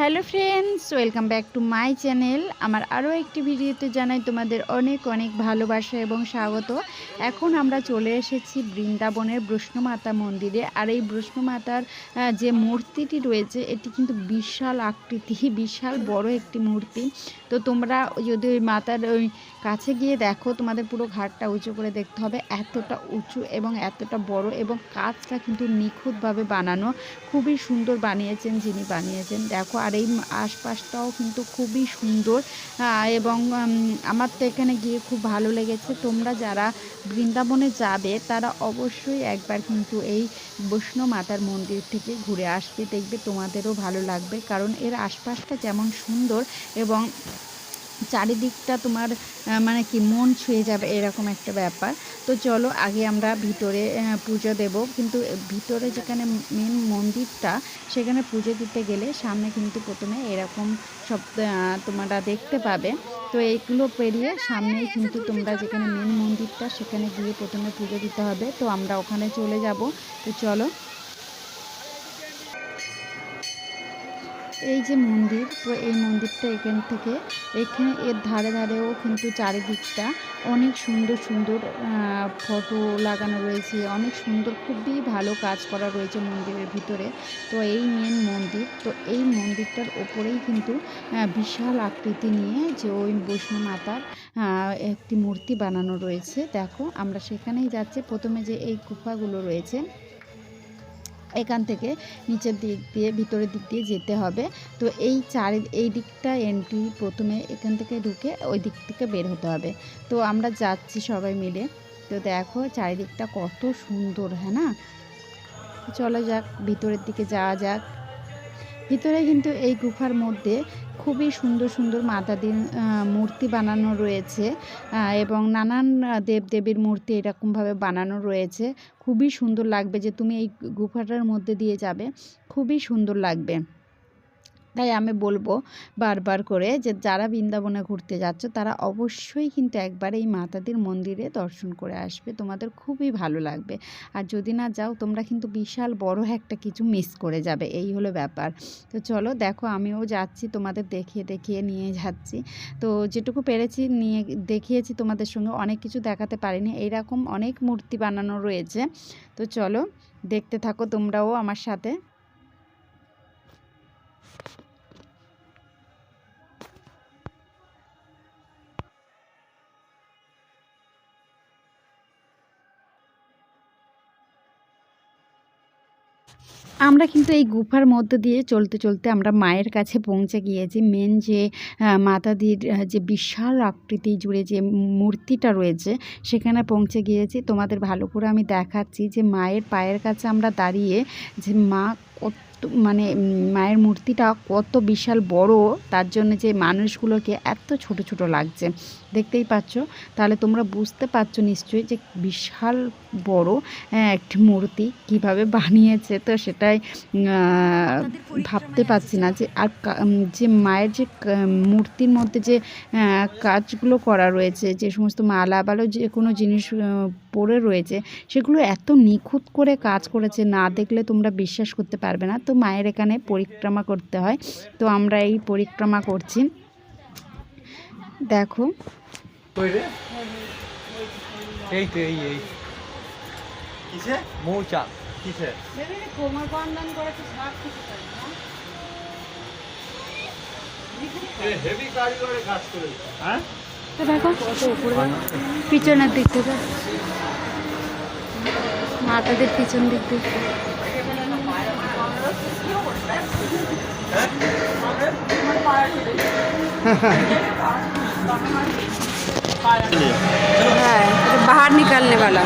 Hello friends, welcome back to my channel. আমার আরও একটি ভিডিওতে জানাই তোমাদের অনেক অনেক ভালোবাসা এবং স্বাগত। এখন আমরা চলে এসেছি বৃন্দাবনের বৈষ্ণমাতা মন্দিরে। আর এই বৈষ্ণমাতার যে মূর্তিটি রয়েছে, এটি কিন্তু বিশাল আকৃতি, বিশাল বড় একটি মূর্তি। তো তোমরা যদি ওই মাতার ওই কাছে গিয়ে দেখো, তোমাদের পুরো ঘাটটা উঁচু করে দেখতে হবে। এতটা উঁচু এবং এতটা বড় এবং কাজটা কিন্তু নিখুঁতভাবে বানানো। খুবই সুন্দর বানিয়েছেন যিনি বানিয়েছেন। দেখো আর এই আশপাশটাও কিন্তু খুবই সুন্দর। এবং আমার তো এখানে গিয়ে খুব ভালো লেগেছে। তোমরা যারা বৃন্দাবনে যাবে, তারা অবশ্যই একবার কিন্তু এই বৈষ্ণব মাতার মন্দির থেকে ঘুরে আসবে, দেখবে তোমাদেরও ভালো লাগবে। কারণ এর আশপাশটা যেমন সুন্দর এবং চারিদিকটা তোমার মানে কি, মন ছুঁয়ে যাবে এরকম একটা ব্যাপার। তো চলো, আগে আমরা ভিতরে পুজো দেব। কিন্তু ভিতরে যেখানে মেন মন্দিরটা, সেখানে পুজো দিতে গেলে সামনে কিন্তু প্রথমে এরকম সব তোমরা দেখতে পাবে। তো এইগুলো পেরিয়ে সামনেই কিন্তু তোমরা যেখানে মেন মন্দিরটা, সেখানে গিয়ে প্রথমে পুজো দিতে হবে। তো আমরা ওখানে চলে যাব। তো চলো এই যে মন্দির, তো এই মন্দিরটা এখান থেকে, এখানে এর ধারে ধারেও কিন্তু চারিদিকটা অনেক সুন্দর সুন্দর ফটো লাগানো রয়েছে, অনেক সুন্দর, খুবই ভালো কাজ করা রয়েছে মন্দিরের ভিতরে। তো এই মেন মন্দির, তো এই মন্দিরটার ওপরেই কিন্তু বিশাল আকৃতি নিয়ে যে ওই বৈষ্ণব মাতার একটি মূর্তি বানানো রয়েছে। দেখো, আমরা সেখানেই যাচ্ছি। প্রথমে যে এই গুফাগুলো রয়েছে এখান থেকে নিচের দিক দিয়ে, ভিতরের দিক দিয়ে যেতে হবে। তো এই চারি, এই দিকটা এন্ট্রি প্রথমে এখান থেকে ঢুকে ওই দিক থেকে বের হতে হবে। তো আমরা যাচ্ছি সবাই মিলে। তো দেখো চারিদিকটা কত সুন্দর হ্যাঁ না? চলো যাক, ভিতরের দিকে যাওয়া যাক। ভিতরে কিন্তু এই গুফার মধ্যে খুবই সুন্দর সুন্দর আহ, মূর্তি বানানো রয়েছে এবং নানান দেবদেবীর মূর্তি এরকমভাবে বানানো রয়েছে। খুবই সুন্দর লাগবে যে তুমি এই গুফাটার মধ্যে দিয়ে যাবে। খুবই সুন্দর লাগবে। তাই আমি বলব বারবার করে যে, যারা বৃন্দাবনে ঘুরতে যাচ্ছ, তারা অবশ্যই কিন্তু একবার এই মাতাদির মন্দিরে দর্শন করে আসবে। তোমাদের খুবই ভালো লাগবে। আর যদি না যাও, তোমরা কিন্তু বিশাল বড় একটা কিছু মিস করে যাবে। এই হলো ব্যাপার। তো চলো, দেখো, আমিও যাচ্ছি, তোমাদের দেখিয়ে দেখিয়ে নিয়ে যাচ্ছি। তো যেটুকু পেরেছি নিয়ে দেখিয়েছি তোমাদের সঙ্গে, অনেক কিছু দেখাতে পারিনি। এইরকম অনেক মূর্তি বানানো রয়েছে। তো চলো, দেখতে থাকো তোমরাও আমার সাথে। আমরা কিন্তু এই গুফার মধ্য দিয়ে চলতে চলতে আমরা মায়ের কাছে পৌঁছে গিয়েছি। মেন যে মাতাদির যে বিশাল আকৃতি জুড়ে যে মূর্তিটা রয়েছে, সেখানে পৌঁছে গিয়েছি। তোমাদের ভালো করে আমি দেখাচ্ছি যে মায়ের পায়ের কাছে আমরা দাঁড়িয়ে যে মা কত মানে মায়ের মূর্তিটা কত বিশাল বড়, তার জন্য যে মানুষগুলোকে এত ছোট ছোট লাগছে। দেখতেই পাচ্ছ। তাহলে তোমরা বুঝতে পারছ নিশ্চয়ই যে বিশাল বড় একটি মূর্তি কীভাবে বানিয়েছে। তো সেটাই ভাবতে পারছি না যে আর যে মায়ের যে মূর্তির মধ্যে যে কাজগুলো করা রয়েছে যে সমস্ত মালা বালো যে কোনো জিনিস পড়ে রয়েছে সেগুলো এত নিখুঁত করে কাজ করেছে না দেখলে তোমরা বিশ্বাস করতে পারবে না। তো মায়ের এখানে পরিক্রমা করতে হয়। তো আমরা এই পরিক্রমা করছি। দেখো। এই তো এই এই। কিসে? মৌচাক। হ্যাঁ? তো দেখো পিছনের দিক থেকে। মাতাদের পিছন দিক থেকে है तो बाहर निकलने वाला।